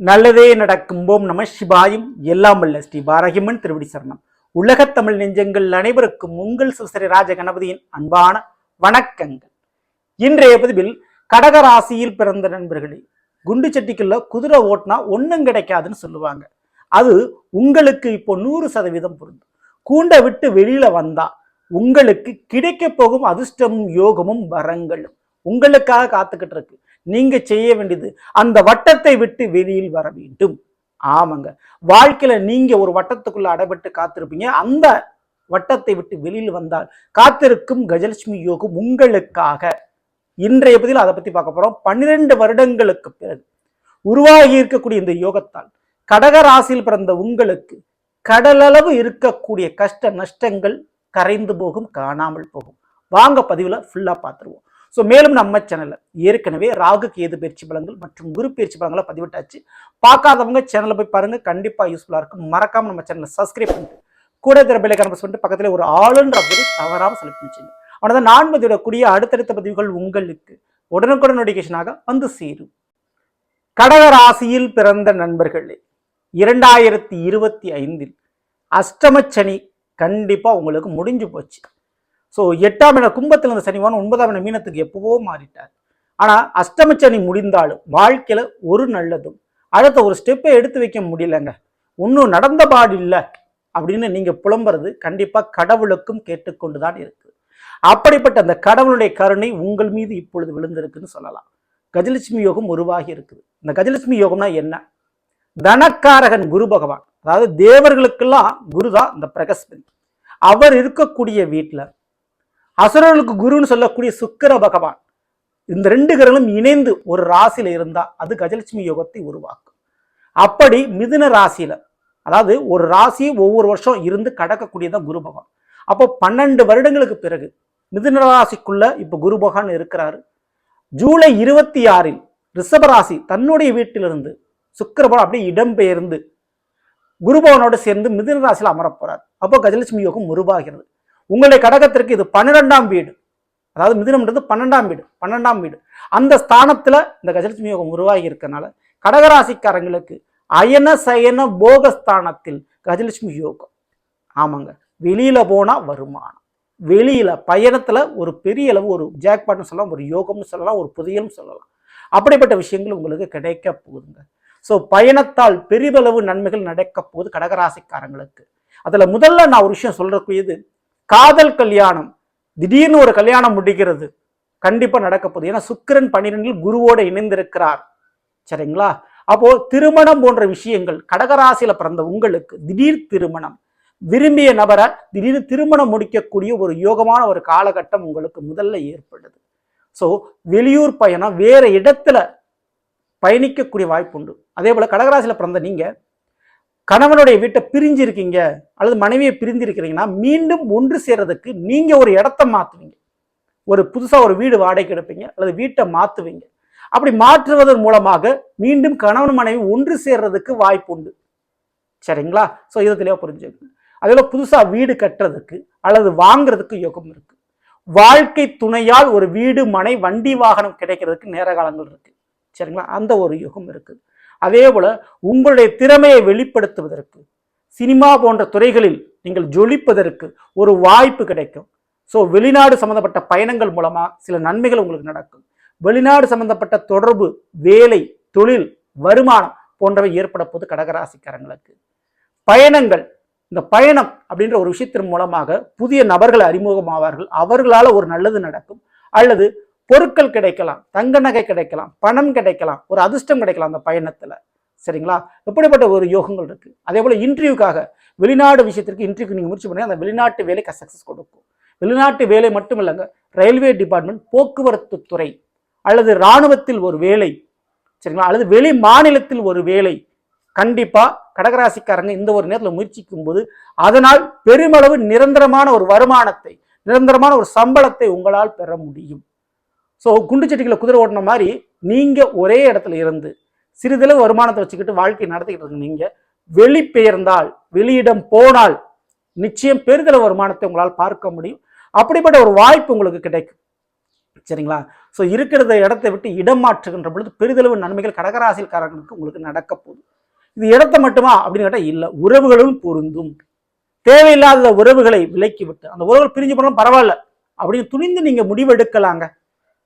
நல்லதே நடக்கும் போம் நம சிவாயும் எல்லாம் வல்ல ஸ்ரீ பாரகிமன் திருவடி சரணம். உலகத் தமிழ் நெஞ்சங்கள் அனைவருக்கும் உங்கள் சுசரி ராஜ கணபதியின் அன்பான வணக்கங்கள். இன்றைய பதிவில் கடகராசியில் பிறந்த நண்பர்களே குண்டு சட்டிக்குள்ள குதிரை ஓட்டினா ஒன்றும் கிடைக்காதுன்னு சொல்லுவாங்க. அது உங்களுக்கு இப்போ நூறு சதவீதம் பொருந்தும். கூண்டை விட்டு வெளியில வந்தா உங்களுக்கு கிடைக்க போகும் அதிர்ஷ்டமும் யோகமும் வரங்களும் உங்களுக்காக காத்துக்கிட்டு இருக்கு. நீங்க செய்ய வேண்டியது அந்த வட்டத்தை விட்டு வெளியில் வர வேண்டும். ஆமாங்க. வாழ்க்கையில நீங்க ஒரு வட்டத்துக்குள்ள அடைபட்டு காத்திருப்பீங்க. அந்த வட்டத்தை விட்டு வெளியில் வந்தால் காத்திருக்கும் கஜலட்சுமி யோகம் உங்களுக்காக. இன்றைய பதில் அதை பத்தி பார்க்க போறோம். பன்னிரண்டு வருடங்களுக்கு பிறகு உருவாகி இருக்கக்கூடிய இந்த யோகத்தால் கடக ராசியில் பிறந்த உங்களுக்கு கடலளவு இருக்கக்கூடிய கஷ்ட நஷ்டங்கள் கரைந்து போகும் காணாமல் போகும். வாங்க பதிவில் ஃபுல்லாக பார்த்துருவோம். ஸோ மேலும் நம்ம சேனலில் ஏற்கனவே ராகு கேது பயிற்சி பலங்கள் மற்றும் குரு பயிற்சி பலங்களை பதிவிட்டாச்சு. பார்க்காதவங்க சேனலை போய் பாருங்க. கண்டிப்பாக யூஸ்ஃபுல்லாக இருக்கும். மறக்காமல் நம்ம சேனலை சப்ஸ்கிரைப் பண்ணிட்டு கூட திரபிலை கணபஸ் பண்ணிட்டு பக்கத்தில் ஒரு ஆளுன்ற பதிவு தவறாமல் செலக்ட் பண்ணிச்சுங்க அவனதான் நான் பதிவிடக்கூடிய அடுத்தடுத்த பதிவுகள் உங்களுக்கு உடனுக்குடன் நோட்டிஃபிகேஷனாக வந்து சேரும். கடக ராசியில் பிறந்த நண்பர்களே இரண்டாயிரத்தி இருபத்தி ஐந்தில் அஷ்டமச்சனி கண்டிப்பாக உங்களுக்கு முடிஞ்சு போச்சு. ஸோ எட்டாம் இட கும்பத்தில் இருந்த சனிவான் ஒன்பதாம் இட மீனத்துக்கு எப்பவோ மாறிட்டார். ஆனால் அஷ்டமச்சனி முடிந்தாலும் வாழ்க்கையில் ஒரு நல்லதும் அடுத்த ஒரு ஸ்டெப்பை எடுத்து வைக்க முடியலங்க. ஒன்றும் நடந்த பாடு இல்லை அப்படின்னு நீங்கள் புலம்புறது கண்டிப்பாக கடவுளுக்கும் கேட்டுக்கொண்டு தான் இருக்குது. அப்படிப்பட்ட அந்த கடவுளுடைய கருணை உங்கள் மீது இப்பொழுது விழுந்திருக்குன்னு சொல்லலாம். கஜலட்சுமி யோகம் உருவாகி இருக்குது. இந்த கஜலட்சுமி யோகம்னா என்ன? தனக்காரகன் குரு பகவான் அதாவது தேவர்களுக்கெல்லாம் குரு தான் இந்த பிரகஸ்பதி. அவர் இருக்கக்கூடிய வீட்டில் அசுரர்களுக்கு குருன்னு சொல்லக்கூடிய சுக்கர பகவான். இந்த ரெண்டு கிரகங்களும் இணைந்து ஒரு ராசியில இருந்தா அது கஜலட்சுமி யோகத்தை உருவாக்கும். அப்படி மிதுன ராசியில அதாவது ஒரு ராசி ஒவ்வொரு வருஷம் இருந்து கடக்கக்கூடியதான் குரு பகவான். அப்போ பன்னெண்டு வருடங்களுக்கு பிறகு மிதுன ராசிக்குள்ள இப்போ குரு பகவான் இருக்கிறாரு. ஜூலை இருபத்தி ஆறில் ரிஷபராசி தன்னுடைய வீட்டிலிருந்து சுக்கிரபகவான் அப்படியே இடம்பெயர்ந்து குருபவனோடு சேர்ந்து மிதுன ராசியில் அமரப்போறார். அப்போ கஜலட்சுமி யோகம் உருவாகிறது. உங்களுடைய கடகத்திற்கு இது பன்னிரெண்டாம் வீடு. அதாவது மிதுனம்ன்றது பன்னெண்டாம் வீடு பன்னெண்டாம் வீடு. அந்த ஸ்தானத்தில் இந்த கஜலட்சுமி யோகம் உருவாகி இருக்கனால கடகராசிக்காரங்களுக்கு அயன சயன போகஸ்தானத்தில் கஜலட்சுமி யோகம். ஆமாங்க. வெளியில் போனால் வருமானம். வெளியில் பயணத்தில் ஒரு பெரிய அளவு ஒரு ஜாக்பாட்னு சொல்லலாம் ஒரு யோகம்னு சொல்லலாம் ஒரு புதியல்னு சொல்லலாம். அப்படிப்பட்ட விஷயங்கள் உங்களுக்கு கிடைக்க போகுதுங்க. ஸோ பயணத்தால் பெரிதளவு நன்மைகள் நடக்க போகுது கடகராசிக்காரங்களுக்கு. அதில் முதல்ல நான் ஒரு விஷயம் சொல்கிறக்கூடியது காதல் கல்யாணம். திடீர்னு ஒரு கல்யாணம் முடிக்கிறது கண்டிப்பாக நடக்க போகுது. ஏன்னா சுக்கிரன் பன்னிரெண்டில் குருவோடு இணைந்திருக்கிறார். சரிங்களா? அப்போ திருமணம் போன்ற விஷயங்கள் கடகராசியில பிறந்த உங்களுக்கு திடீர் திருமணம். விரும்பிய நபரை திடீர் திருமணம் முடிக்கக்கூடிய ஒரு யோகமான ஒரு காலகட்டம் உங்களுக்கு முதல்ல ஏற்படுது. ஸோ வெளியூர் பயணம் வேற இடத்துல பயணிக்கக்கூடிய வாய்ப்பு உண்டு. அதே போல கடகராசியில பிறந்த நீங்க கணவனுடைய வீட்டை பிரிஞ்சு இருக்கீங்க அல்லது மனைவியை பிரிஞ்சுருக்கிறீங்கன்னா மீண்டும் ஒன்று சேர்றதுக்கு நீங்கள் ஒரு இடத்த மாற்றுவீங்க ஒரு புதுசாக ஒரு வீடு வாடகைக்கு எடுப்பீங்க அல்லது வீட்டை மாற்றுவீங்க அப்படி மாற்றுவதன் மூலமாக மீண்டும் கணவன் மனைவி ஒன்று சேர்றதுக்கு வாய்ப்பு உண்டு. சரிங்களா? ஸோ இதை தெளிவாக புரிஞ்சுக்கணும். அதில் புதுசாக வீடு கட்டுறதுக்கு அல்லது வாங்குறதுக்கு யோகம் இருக்கு. வாழ்க்கை துணையால் ஒரு வீடு மனை வண்டி வாகனம் கிடைக்கிறதுக்கு நேர காலங்கள் இருக்கு. சரிங்களா? அந்த ஒரு யுகம் இருக்குது அதே போல உங்களுடைய திறமையை வெளிப்படுத்துவதற்கு சினிமா போன்ற துறைகளில் நீங்கள் ஜொலிப்பதற்கு ஒரு வாய்ப்பு கிடைக்கும். ஸோ வெளிநாடு சம்பந்தப்பட்ட பயணங்கள் மூலமாக சில நன்மைகள் உங்களுக்கு நடக்கும். வெளிநாடு சம்பந்தப்பட்ட தொடர்பு வேலை தொழில் வருமானம் போன்றவை ஏற்பட போது கடகராசிக்காரங்களுக்கு. பயணங்கள் இந்த பயணம் அப்படின்ற ஒரு விஷயத்தின் மூலமாக புதிய நபர்கள் அறிமுகமாவார்கள். அவர்களால் ஒரு நல்லது நடக்கும். அல்லது பொருட்கள் கிடைக்கலாம் தங்க நகை கிடைக்கலாம் பணம் கிடைக்கலாம் ஒரு அதிர்ஷ்டம் கிடைக்கலாம் அந்த பயணத்தில். சரிங்களா? எப்படிப்பட்ட ஒரு யோகங்கள் இருக்குது அதே போல் இன்டர்வியூக்காக வெளிநாடு விஷயத்திற்கு இன்டர்வியூ நீங்கள் முயற்சி பண்ணி அந்த வெளிநாட்டு வேலைக்கு சக்ஸஸ் கொடுக்கும். வெளிநாட்டு வேலை மட்டும் இல்லைங்க ரயில்வே டிபார்ட்மெண்ட் போக்குவரத்து துறை அல்லது இராணுவத்தில் ஒரு வேலை சரிங்களா? அல்லது வெளி மாநிலத்தில் ஒரு வேலை. கண்டிப்பாக கடகராசிக்காரங்க இந்த ஒரு நேரத்தில் முயற்சிக்கும் போது அதனால் பெருமளவு நிரந்தரமான ஒரு வருமானத்தை நிரந்தரமான ஒரு சம்பளத்தை உங்களால் பெற முடியும். ஸோ குண்டு சட்டிகளை குதிரை ஓட்டின மாதிரி நீங்கள் ஒரே இடத்துல இருந்து சிறிதளவு வருமானத்தை வச்சுக்கிட்டு வாழ்க்கையை நடத்திக்கிட்டு இருக்க நீங்கள் வெளிப்பெயர்ந்தால் வெளியிடம் போனால் நிச்சயம் பெரிதளவு வருமானத்தை உங்களால் பார்க்க முடியும். அப்படிப்பட்ட ஒரு வாய்ப்பு உங்களுக்கு கிடைக்கும். சரிங்களா? ஸோ இருக்கிறத இடத்தை விட்டு இடம் மாற்றுகின்ற பொழுது பெரிதளவு நன்மைகள் கடகராசியல்காரர்களுக்கு உங்களுக்கு நடக்க போகுது. இது இடத்த மட்டுமா அப்படின்னு கேட்டால் இல்லை உறவுகளும் பொருந்தும். தேவையில்லாத உறவுகளை விலக்கி விட்டு அந்த உறவுகள் பிரிஞ்சு போனாலும் பரவாயில்ல அப்படின்னு துணிந்து நீங்கள் முடிவு எடுக்கலாங்க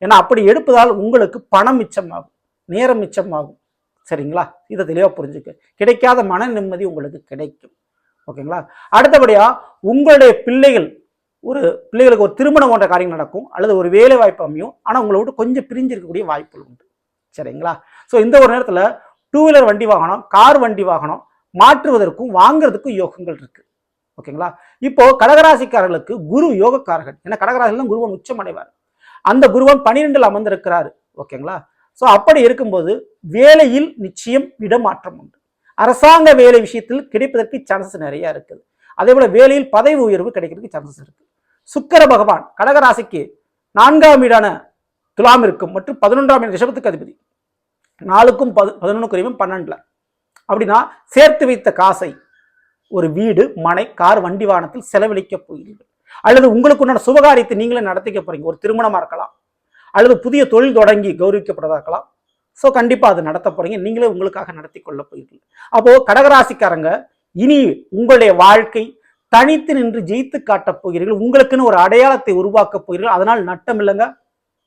ஏன்னா அப்படி எடுப்பதால் உங்களுக்கு பணம் மிச்சமாகும் நேரம் மிச்சமாகும். சரிங்களா? இதை தெளிவாக புரிஞ்சுக்க. கிடைக்காத மன நிம்மதி உங்களுக்கு கிடைக்கும். ஓகேங்களா? அடுத்தபடியாக உங்களுடைய பிள்ளைகள் ஒரு பிள்ளைகளுக்கு ஒரு திருமணம் போன்ற காரியம் நடக்கும் அல்லது ஒரு வேலை வாய்ப்பு அமையும் ஆனால் உங்களை விட்டு கொஞ்சம் பிரிஞ்சிருக்கக்கூடிய வாய்ப்புகள் உண்டு. சரிங்களா? ஸோ இந்த ஒரு நேரத்தில் டூ வீலர் வண்டி வாகனம் கார் வண்டி வாகனம் மாற்றுவதற்கும் வாங்குறதுக்கும் யோகங்கள் இருக்குது ஓகேங்களா? இப்போ கடகராசிக்காரர்களுக்கு குரு யோகக்காரர்கள் ஏன்னா கடகராசிலாம் குருவன் உச்சமடைவார். அந்த குருவன் பனிரெண்டில் அமர்ந்திருக்கிறாரு. ஓகேங்களா? ஸோ அப்படி இருக்கும்போது வேலையில் நிச்சயம் இடமாற்றம் உண்டு. அரசாங்க வேலை விஷயத்தில் கிடைப்பதற்கு சான்சஸ் நிறைய இருக்குது. அதே போல வேலையில் பதவி உயர்வு கிடைக்கிறதுக்கு சான்சஸ் இருக்கு. சுக்கர பகவான் கடகராசிக்கு நான்காம் வீடான துலாம் இருக்கும் மற்றும் பதினொன்றாம் வீடு ரிஷபத்துக்கு அதிபதி. நாலுக்கும் பது பதினொன்றுக்குரியும் பன்னெண்டுல. அப்படின்னா சேர்த்து வைத்த காசை ஒரு வீடு மனை கார் வண்டி வாகனத்தில் செலவழிக்க போகிறீர்கள். அல்லது உங்களுக்கு உண்டான சுபகாரியத்தை நீங்களே நடத்திக்க போறீங்க. ஒரு திருமணமா இருக்கலாம். அல்லது புதிய தொழில் தொடங்கி கௌரவிக்கப்படுறதா இருக்கலாம். ஸோ கண்டிப்பா அது நடத்த போறீங்க. நீங்களே உங்களுக்காக நடத்தி கொள்ள போயிருக்கீங்க அப்போ கடகராசிக்காரங்க இனி உங்களுடைய வாழ்க்கை தனித்து நின்று ஜெயித்து காட்டப் போகிறீர்கள். உங்களுக்குன்னு ஒரு அடையாளத்தை உருவாக்கப் போகிறீர்கள். அதனால் நட்டம் இல்லைங்க.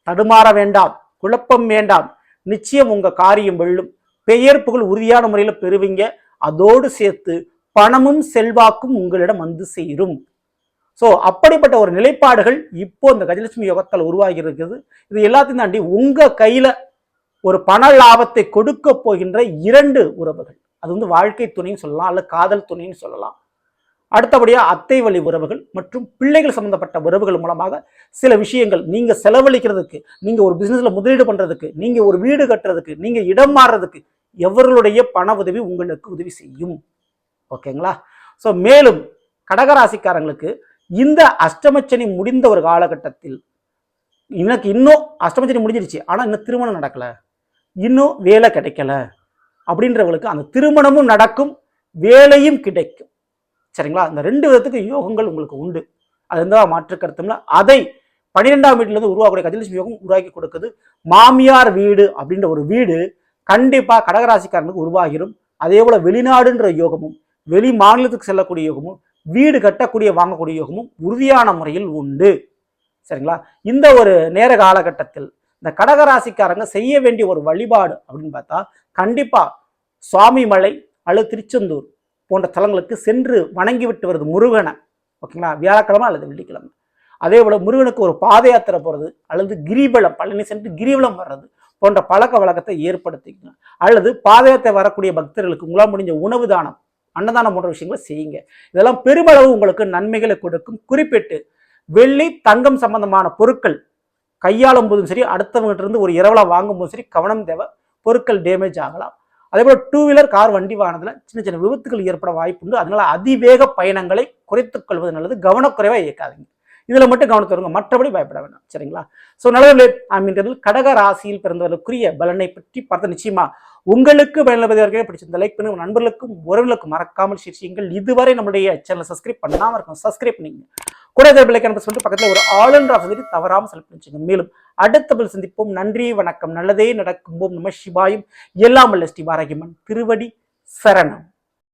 தடுமாற வேண்டாம். குழப்பம் வேண்டாம். நிச்சயம் உங்க காரியம் வெல்லும். பெயர் புகழ் உறுதியான முறையில் பெறுவீங்க. அதோடு சேர்த்து பணமும் செல்வாக்கும் உங்களிடம் வந்து சேரும். ஸோ அப்படிப்பட்ட ஒரு நிலைப்பாடுகள் இப்போ இந்த கஜலட்சுமி யோகத்தால் உருவாகி இருக்குது இது எல்லாத்தையும் தாண்டி உங்கள் கையில் ஒரு பண லாபத்தை கொடுக்க போகின்ற இரண்டு உறவுகள். அது வந்து வாழ்க்கை துணைன்னு சொல்லலாம் அல்ல காதல் துணைன்னு சொல்லலாம். அடுத்தபடியாக அத்தை வழி உறவுகள் மற்றும் பிள்ளைகள் சம்பந்தப்பட்ட உறவுகள் மூலமாக சில விஷயங்கள் நீங்கள் செலவழிக்கிறதுக்கு நீங்கள் ஒரு பிஸ்னஸில் முதலீடு பண்ணுறதுக்கு நீங்கள் ஒரு வீடு கட்டுறதுக்கு நீங்கள் இடம் மாறுறதுக்கு எவர்களுடைய பண உதவி உங்களுக்கு உதவி செய்யும். ஓகேங்களா ஸோ மேலும் கடகராசிக்காரங்களுக்கு இந்த அஷ்டமச்சனி முடிந்த ஒரு காலகட்டத்தில் எனக்கு இன்னும் அஷ்டமச்சனி முடிஞ்சிருச்சு ஆனால் இன்னும் திருமணம் நடக்கலை. இன்னும் வேலை கிடைக்கல. அப்படின்றவங்களுக்கு அந்த திருமணமும் நடக்கும். வேலையும் கிடைக்கும். சரிங்களா? அந்த ரெண்டு விதத்துக்கு யோகங்கள் உங்களுக்கு உண்டு. அது எந்த மாற்று கருத்தும்ல அதை பன்னிரெண்டாம் வீட்டிலிருந்து உருவாக்கக்கூடிய கஜலட்சுமி யோகம் உருவாக்கி கொடுக்குது. மாமியார் வீடு அப்படின்ற ஒரு வீடு கண்டிப்பாக கடகராசிக்காரனுக்கு உருவாகிடும் அதே போல் வெளிநாடுன்ற யோகமும் வெளி மாநிலத்துக்கு செல்லக்கூடிய யோகமும் வீடு கட்டக்கூடிய வாங்கக்கூடிய யோகமும் உறுதியான முறையில் உண்டு. சரிங்களா? இந்த ஒரு நேர காலகட்டத்தில் இந்த கடகராசிக்காரங்க செய்ய வேண்டிய ஒரு வழிபாடு அப்படின்னு பார்த்தா கண்டிப்பாக சுவாமிமலை அல்லது திருச்செந்தூர் போன்ற தலங்களுக்கு சென்று வணங்கி விட்டு வருது முருகனை. ஓகேங்களா? வியாழக்கிழமை அல்லது வெள்ளிக்கிழமை. அதே போல் முருகனுக்கு ஒரு பாத யாத்திரை போகிறது அல்லது கிரிவலம் பழனி சென்று கிரிவலம் வர்றது போன்ற பழக்க வழக்கத்தை ஏற்படுத்திக்கணும். அல்லது பாத யாத்திரை வரக்கூடிய பக்தர்களுக்கு உங்களால் முடிஞ்ச உணவு தானம் அன்னதானம் போன்ற விஷயங்களை செய்யுங்க. இதெல்லாம் பெருமளவு உங்களுக்கு நன்மைகளை கொடுக்கும். குறிப்பிட்டு வெள்ளி தங்கம் சம்பந்தமான பொருட்கள் கையாளும் போதும் சரி அடுத்தவங்ககிட்ட இருந்து ஒரு இரவலாக வாங்கும் போதும் சரி கவனம் தேவை பொருட்கள் டேமேஜ் ஆகலாம். அதே போல் டூ வீலர் கார் வண்டி வாகனத்துல சின்ன சின்ன விபத்துகள் ஏற்பட வாய்ப்புண்டு. அதனால அதிவேக பயணங்களை குறைத்துக் கொள்வது நல்லது. கவனக்குறைவாக இயக்காதீங்க. இதில் மட்டும் கவனத்தை வருங்க மற்றபடி பயப்பட வேண்டாம். சரிங்களா? ஸோ நல்லவர்களே அப்படின்றதில் கடக ராசியில் பிறந்தவர்களுக்குரிய பலனை பற்றி பார்த்த நிச்சயமா உங்களுக்கு பயனுள்ளதாக பிடிச்சிருந்த லைக் பண்ணுங்க. நண்பர்களுக்கும் உறவுகளுக்கும் மறக்காமல் சிரிச்சிங்கள் இதுவரை நம்முடைய சேனலை சப்ஸ்கிரைப் பண்ணாமல் இருக்கும் சப்ஸ்கிரைப் பண்ணிங்க. கூட பிள்ளைக்கான சொல்லிட்டு பக்கத்தில் ஒரு ஆளுநர் ஆஃபீஸர் தவறாமல் செலக்ட் பண்ணிச்சுங்க மேலும் அடுத்த பில் சந்திப்போம். நன்றி வணக்கம். நல்லதே நடக்கும் நம சிவாயும். எல்லாம் வல்ல ஸ்ரீ வாரகிமன் திருவடி சரணம்.